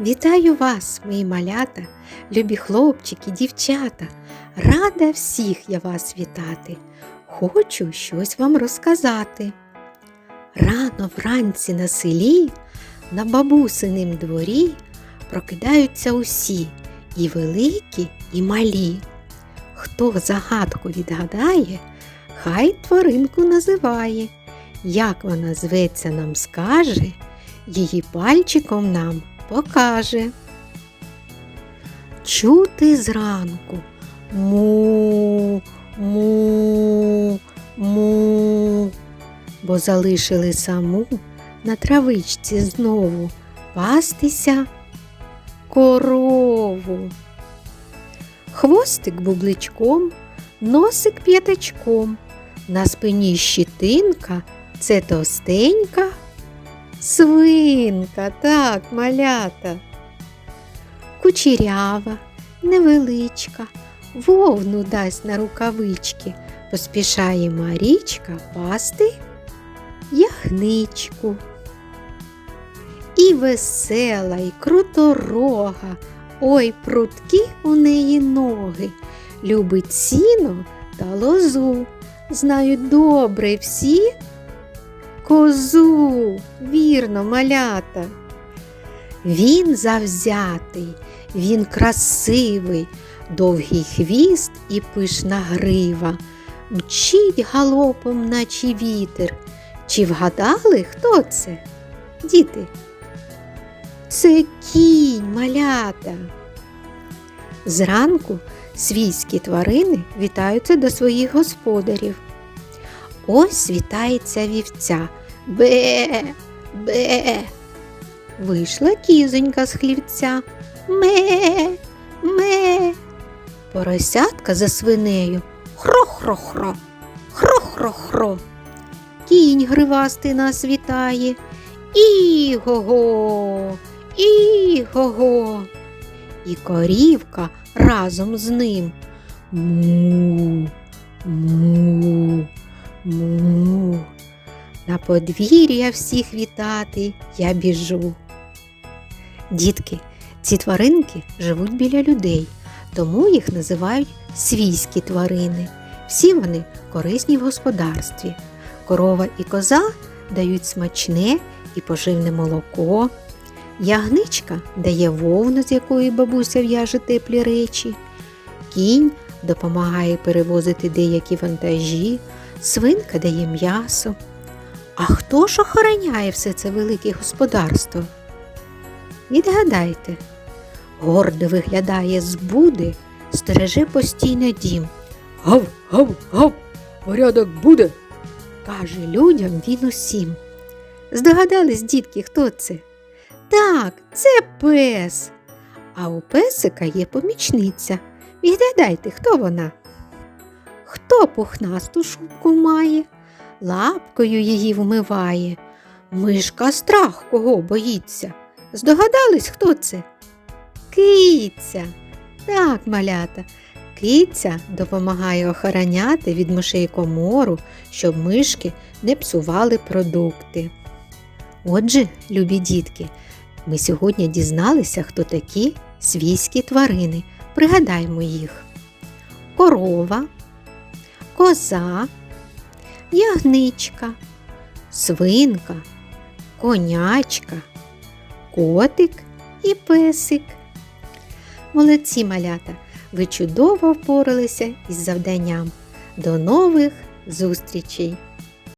Вітаю вас, мої малята, любі хлопчики, дівчата. Рада всіх я вас вітати. Хочу щось вам розказати. Рано вранці на селі, на бабусинім дворі прокидаються усі, і великі, і малі. Хто загадку відгадає, хай тваринку називає. Як вона зветься нам скаже, її пальчиком нам покаже. Чути зранку му, му, му, бо залишили саму на травичці знову пастися корову. Хвостик бубличком, носик п'ятачком, на спині щитинка це товстенька Свинка, так, малята. Кучерява, невеличка, вовну дасть на рукавички, поспішає Марічка пасти ягничку. І весела, і круторога, ой, пруткі у неї ноги, любить сіно та лозу, знають добре всі козу, вірно, малята. Він завзятий, він красивий, довгий хвіст і пишна грива, мчить галопом, наче вітер. Чи вгадали, хто це? Діти? Це кінь, малята. Зранку свійські тварини вітаються до своїх господарів. Ось вітається вівця. Бе, бе. Вийшла кізонька з хлівця. Ме, ме. Поросятка за свинею. Хро-хро-хро, хро-хро-хро. Кінь гривастий нас вітає. І-го-го, і-го-го. І корівка разом з ним. Му, му. Му. На подвір'я всіх вітати я біжу. Дітки, ці тваринки живуть біля людей, тому їх називають свійські тварини. Всі вони корисні в господарстві. Корова і коза дають смачне і поживне молоко. Ягничка дає вовну, з якої бабуся в'яже теплі речі. Кінь допомагає перевозити деякі вантажі свинка дає м'ясо. А хто ж охороняє все це велике господарство? Відгадайте, гордо виглядає з буди, стереже постійно дім. Гав, гав, гав, порядок буде, каже людям він усім. Здогадались, дітки, хто це? Так, це пес. А у песика є помічниця. Відгадайте, хто вона? Хто пухнасту шубку має, лапкою її вмиває. Мишка страх кого боїться. Здогадались, хто це? Киця. Так, малята, киця допомагає охороняти від мишей комору, щоб мишки не псували продукти. Отже, любі дітки, ми сьогодні дізналися, хто такі свійські тварини. Пригадаймо їх. Корова коза, ягничка, свинка, конячка, котик і песик. Молодці малята, ви чудово впоралися із завданням. До нових зустрічей!